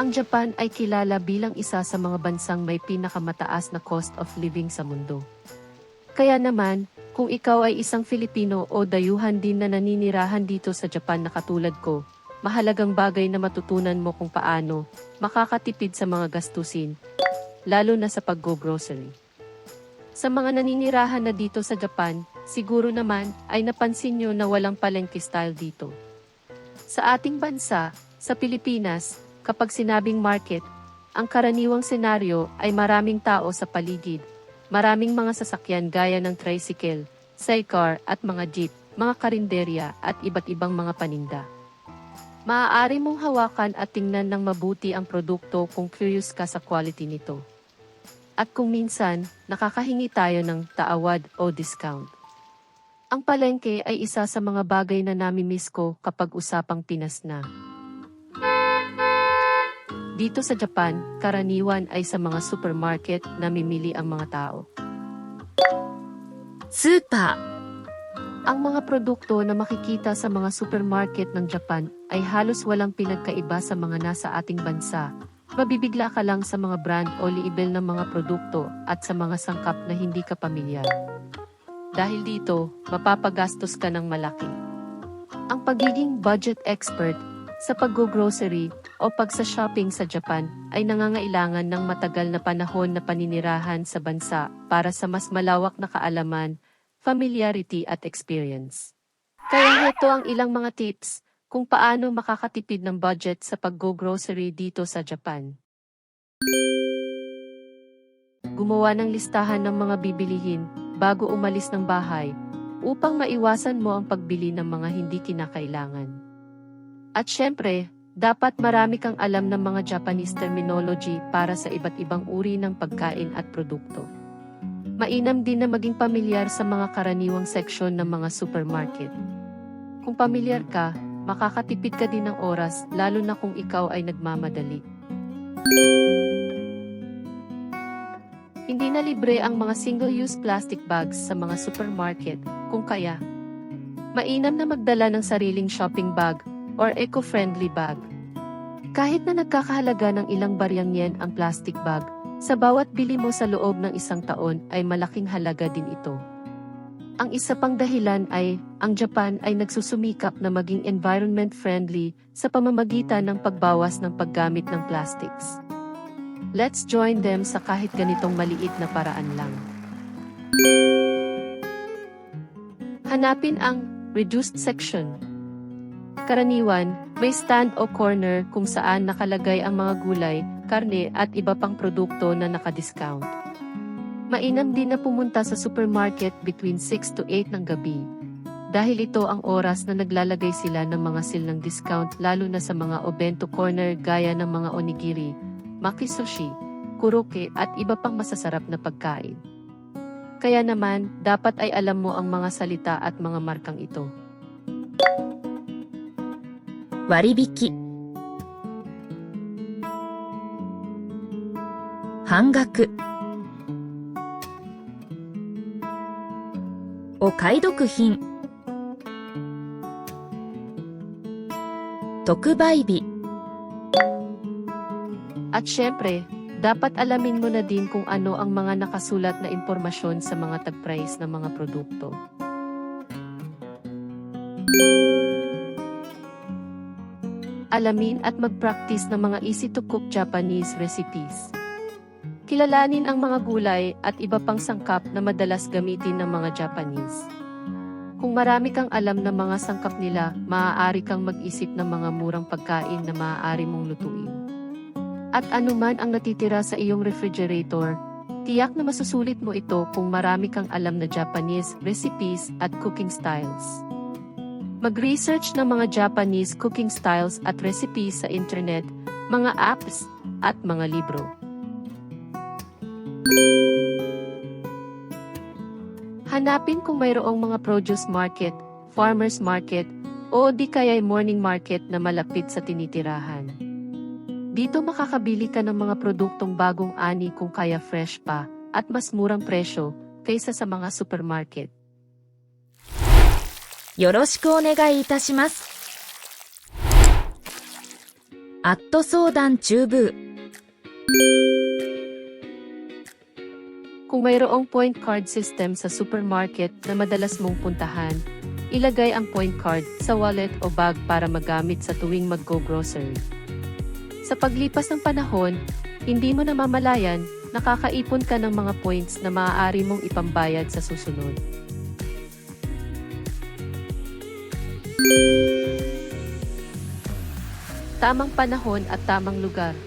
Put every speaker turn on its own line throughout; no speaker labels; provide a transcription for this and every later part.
Ang Japan ay kilala bilang isa sa mga bansang may pinakamataas na cost of living sa mundo. Kaya naman, kung ikaw ay isang Filipino o dayuhan din na naninirahan dito sa Japan na katulad ko, mahalagang bagay na matutunan mo kung paano makakatipid sa mga gastusin, lalo na sa pag-go-grocery. Sa mga naninirahan na dito sa Japan, siguro naman ay napansin nyo na walang palengke style dito. Sa ating bansa, sa Pilipinas, kapag sinabing market, ang karaniwang senaryo ay maraming tao sa paligid, maraming mga sasakyan gaya ng tricycle, sidecar at mga jeep, mga karinderya at iba't ibang mga paninda. Maaari mong hawakan at tingnan ng mabuti ang produkto kung curious ka sa quality nito. At kung minsan, nakakahingi tayo ng taawad o discount. Ang palengke ay isa sa mga bagay na nami-miss ko kapag usapang Pinas na. Dito sa Japan, karaniwan ay sa mga supermarket namimili ang mga tao.
スーパー、
Ang mga produkto na makikita sa mga supermarket ng Japan ay halos walang pinagkaiba sa mga nasa ating bansa. Mabibigla ka lang sa mga brand o liibel ng mga produkto at sa mga sangkap na hindi ka pamilyar. Dahil dito, mapapagastos ka ng malaki. Ang pagiging budget expert sa pag-grocery o pagsa-shopping sa Japan ay nangangailangan ng matagal na panahon na paninirahan sa bansa para sa mas malawak na kaalaman familiarity at experience. Kaya ito ang ilang mga tips kung paano makakatipid ng budget sa pag-go-grocery dito sa Japan. Gumawa ng listahan ng mga bibilihin bago umalis ng bahay upang maiwasan mo ang pagbili ng mga hindi kinakailangan. At syempre, dapat marami kang alam ng mga Japanese terminology para sa iba't ibang uri ng pagkain at produkto. Mainam din na maging pamilyar sa mga karaniwang seksyon ng mga supermarket. Kung pamilyar ka, makakatipid ka din ng oras lalo na kung ikaw ay nagmamadali. Hindi na libre ang mga single-use plastic bags sa mga supermarket, kung kaya. Mainam na magdala ng sariling shopping bag or eco-friendly bag. Kahit na nagkakahalaga ng ilang baryang yen ang plastic bag, sa bawat bili mo sa loob ng isang taon ay malaking halaga din ito. Ang isa pang dahilan ay, ang Japan ay nagsusumikap na maging environment-friendly sa pamamagitan ng pagbawas ng paggamit ng plastics. Let's join them sa kahit ganitong maliit na paraan lang. Hanapin ang reduced section. Karaniwan, may stand o corner kung saan nakalagay ang mga gulay, karne at iba pang produkto na nakadiscount. Mainam din na pumunta sa supermarket between 6 to 8 ng gabi. Dahil ito ang oras na naglalagay sila ng mga sale ng discount lalo na sa mga obento corner gaya ng mga onigiri, makisushi, kuroke at iba pang masasarap na pagkain. Kaya naman, dapat ay alam mo ang mga salita at mga markang ito.
割引。半額。お買い得品。特売日。
At syempre, dapat alamin mo na din kung ano ang mga nakasulat na impormasyon sa mga tag price ng mga produkto. Alamin at mag-practice ng mga easy-to-cook Japanese recipes. Kilalanin ang mga gulay at iba pang sangkap na madalas gamitin ng mga Japanese. Kung marami kang alam ng mga sangkap nila, maaari kang mag-isip ng mga murang pagkain na maaari mong lutuin. At anuman ang natitira sa iyong refrigerator, tiyak na masusulit mo ito kung marami kang alam na Japanese recipes at cooking styles. Mag-research ng mga Japanese cooking styles at recipes sa internet, mga apps, at mga libro. Hanapin kung mayroong mga produce market, farmers market, o di kaya'y morning market na malapit sa tinitirahan. Dito makakabili ka ng mga produktong bagong ani kung kaya fresh pa, at mas murang presyo, kaysa sa mga supermarket.
よろしくお願いいたします。 アット相談中部
Kung mayroong point card system sa supermarket na madalas mong puntahan, ilagay ang point card sa wallet o bag para magamit sa tuwing mag-go-grocery. Sa paglipas ng panahon, hindi mo namamalayan, nakakaipon ka ng mga points na maaari mong ipambayad sa susunod. Tamang panahon at tamang lugar.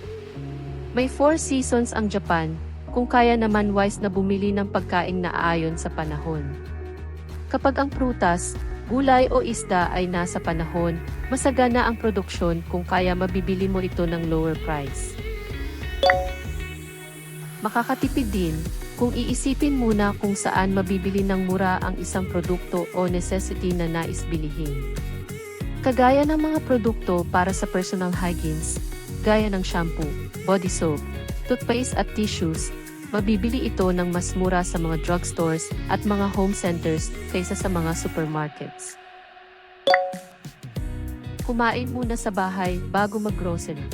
May four seasons ang Japan, kung kaya naman wise na bumili ng pagkain na aayon sa panahon. Kapag ang prutas, gulay o isda ay nasa panahon, masagana ang produksyon kung kaya mabibili mo ito ng lower price. Makakatipid din kung iisipin muna kung saan mabibili ng mura ang isang produkto o necessity na nais bilihin. Kagaya ng mga produkto para sa personal hygienes, gaya ng shampoo, body soap, toothpaste at tissues, mabibili ito ng mas mura sa mga drugstores at mga home centers kaysa sa mga supermarkets. Kumain muna sa bahay bago mag-grocery.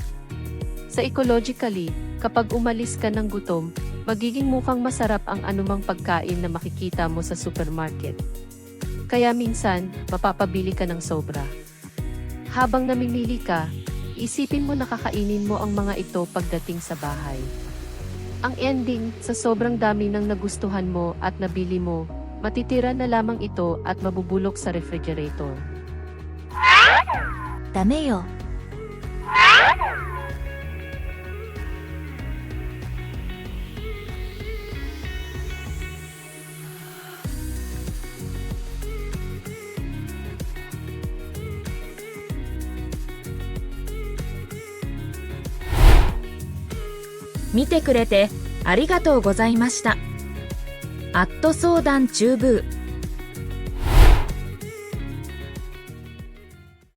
Sa ecologically, kapag umalis ka ng gutom, magiging mukhang masarap ang anumang pagkain na makikita mo sa supermarket. Kaya minsan, mapapabili ka ng sobra. Habang namimili ka, isipin mo na kakainin mo ang mga ito pagdating sa bahay. Ang ending, sa sobrang dami ng nagustuhan mo at nabili mo, matitira na lamang ito at mabubulok sa refrigerator.
ダメ見てくれてありがとうございました。アット相談中部